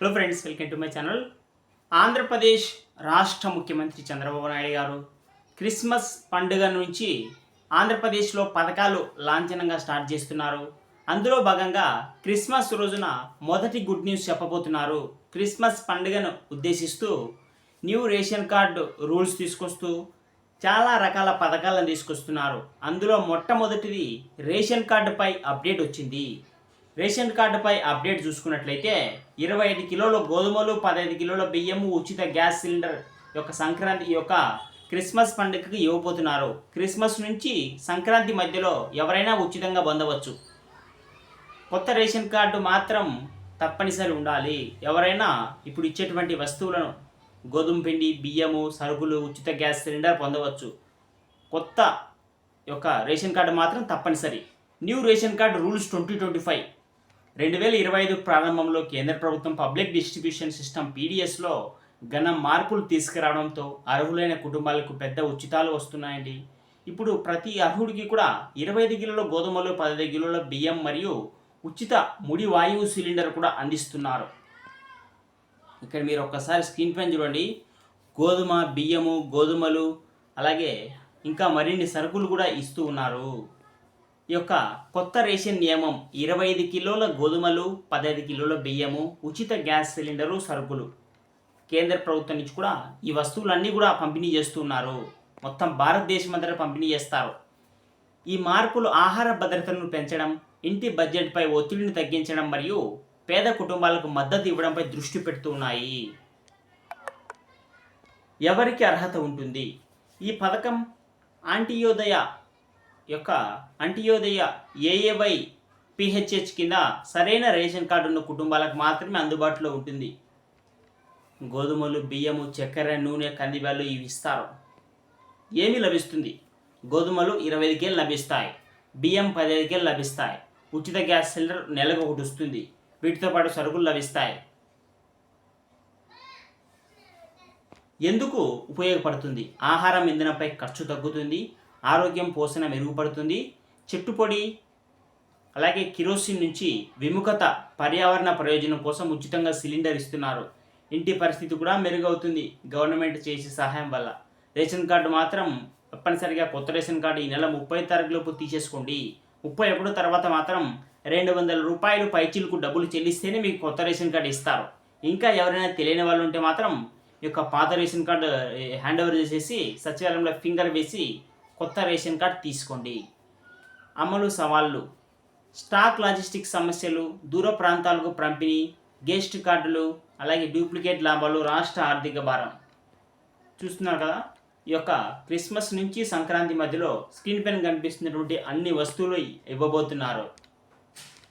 Hello friends welcome to my channel Andhra Pradesh రాష్ట్ర ముఖ్యమంత్రి చంద్రబాబు నాయుడు గారు క్రిస్మస్ పండుగ నుంచి ఆంధ్రప్రదేశ్లో పథకాలు లాంఛనంగా స్టార్ట్ చేస్తున్నారు. అందులో భాగంగా క్రిస్మస్ రోజున మొదటి గుడ్ న్యూస్ చెప్పబోతున్నారు. క్రిస్మస్ పండుగను ఉద్దేశిస్తూ న్యూ రేషన్ కార్డు రూల్స్ తీసుకొస్తూ చాలా రకాల పథకాలను తీసుకొస్తున్నారు. అందులో మొట్టమొదటిది రేషన్ కార్డుపై అప్డేట్ వచ్చింది. రేషన్ కార్డుపై అప్డేట్ చూసుకున్నట్లయితే ఇరవై ఐదు కిలోల గోధుమలు పదహైదు కిలోల బియ్యము ఉచిత గ్యాస్ సిలిండర్ యొక్క సంక్రాంతి యొక్క క్రిస్మస్ పండుగకి ఇవ్వబోతున్నారు. క్రిస్మస్ నుంచి సంక్రాంతి మధ్యలో ఎవరైనా ఉచితంగా పొందవచ్చు. కొత్త రేషన్ కార్డు మాత్రం తప్పనిసరి ఉండాలి. ఎవరైనా ఇప్పుడు ఇచ్చేటువంటి వస్తువులను గోధుమ పిండి బియ్యము సరుకులు ఉచిత గ్యాస్ సిలిండర్ పొందవచ్చు. కొత్త యొక్క రేషన్ కార్డు మాత్రం తప్పనిసరి. New ration card rules twenty twenty five. రెండు వేల ఇరవై ఐదు ప్రారంభంలో కేంద్ర ప్రభుత్వం పబ్లిక్ డిస్ట్రిబ్యూషన్ సిస్టమ్ పీడిఎస్లో ఘన మార్పులు తీసుకురావడంతో అర్హులైన కుటుంబాలకు పెద్ద ఉచితాలు వస్తున్నాయండి. ఇప్పుడు ప్రతి అర్హుడికి కూడా ఇరవై ఐదు కిలోల గోధుమలు పదహైదు కిలోల బియ్యం మరియు ఉచిత ముడి వాయువు సిలిండర్ కూడా అందిస్తున్నారు. ఇక్కడ మీరు ఒక్కసారి స్క్రీన్ పైన చూడండి. గోధుమ బియ్యము గోధుమలు అలాగే ఇంకా మరిన్ని సరుకులు కూడా ఇస్తూ ఉన్నారు. ఈ యొక్క కొత్త రేషన్ నియమం ఇరవై ఐదు కిలోల గోధుమలు పదహైదు కిలోల బియ్యము ఉచిత గ్యాస్ సిలిండరు సరుకులు. కేంద్ర ప్రభుత్వం నుంచి కూడా ఈ వస్తువులన్నీ కూడా పంపిణీ చేస్తున్నారు. మొత్తం భారతదేశం అంతటా పంపిణీ చేస్తారు. ఈ మార్పులు ఆహార భద్రతను పెంచడం ఇంటి బడ్జెట్పై ఒత్తిడిని తగ్గించడం మరియు పేద కుటుంబాలకు మద్దతు ఇవ్వడంపై దృష్టి పెడుతున్నాయి. ఎవరికి అర్హత ఉంటుంది? ఈ పథకం ఆంటియోదయ యొక్క అంత్యోదయ ఏఏవై పిహెచ్హెచ్ కింద సరైన రేషన్ కార్డు ఉన్న కుటుంబాలకు మాత్రమే అందుబాటులో ఉంటుంది. గోధుమలు బియ్యము చక్కెర నూనె కందిబ్యాలు ఇవి ఇస్తారు. ఏమి లభిస్తుంది? గోధుమలు ఇరవై ఐదు కేలు లభిస్తాయి. బియ్యం పదిహేను కేలు లభిస్తాయి. ఉచిత గ్యాస్ సిలిండర్ నెలకు ఒకటి వస్తుంది. వీటితో పాటు సరుకులు లభిస్తాయి. ఎందుకు ఉపయోగపడుతుంది? ఆహారం ఇంధనంపై ఖర్చు తగ్గుతుంది. ఆరోగ్యం పోషణ మెరుగుపడుతుంది. చెట్టు పొడి అలాగే కిరోసిన్ నుంచి విముఖత పర్యావరణ ప్రయోజనం కోసం ఉచితంగా సిలిండర్ ఇస్తున్నారు. ఇంటి పరిస్థితి కూడా మెరుగవుతుంది. గవర్నమెంట్ చేసే సహాయం వల్ల. రేషన్ కార్డు మాత్రం తప్పనిసరిగా కొత్త రేషన్ కార్డు ఈ నెల ముప్పై తారీఖులోపు తీసేసుకోండి. ముప్పై ఒకటి తర్వాత మాత్రం రెండు వందల రూపాయలు పైచీలకు డబ్బులు చెల్లిస్తేనే మీకు కొత్త రేషన్ కార్డు ఇస్తారు. ఇంకా ఎవరైనా తెలియని వాళ్ళు ఉంటే మాత్రం ఈ యొక్క పాత రేషన్ కార్డు హ్యాండ్ ఓవర్ చేసేసి సచివాలయంలో ఫింగర్ వేసి కొత్త రేషన్ కార్డ్ తీసుకోండి. అమలు సవాళ్ళు స్టాక్ లాజిస్టిక్ సమస్యలు దూర ప్రాంతాలకు పంపిణీ గెస్ట్ కార్డులు అలాగే డూప్లికేట్ లాభాలు రాష్ట్ర ఆర్థిక భారం. చూస్తున్నారు కదా? ఈ యొక్క క్రిస్మస్ నుంచి సంక్రాంతి మధ్యలో స్క్రీన్ పైన కనిపిస్తున్నటువంటి అన్ని వస్తువులు ఇవ్వబోతున్నారు.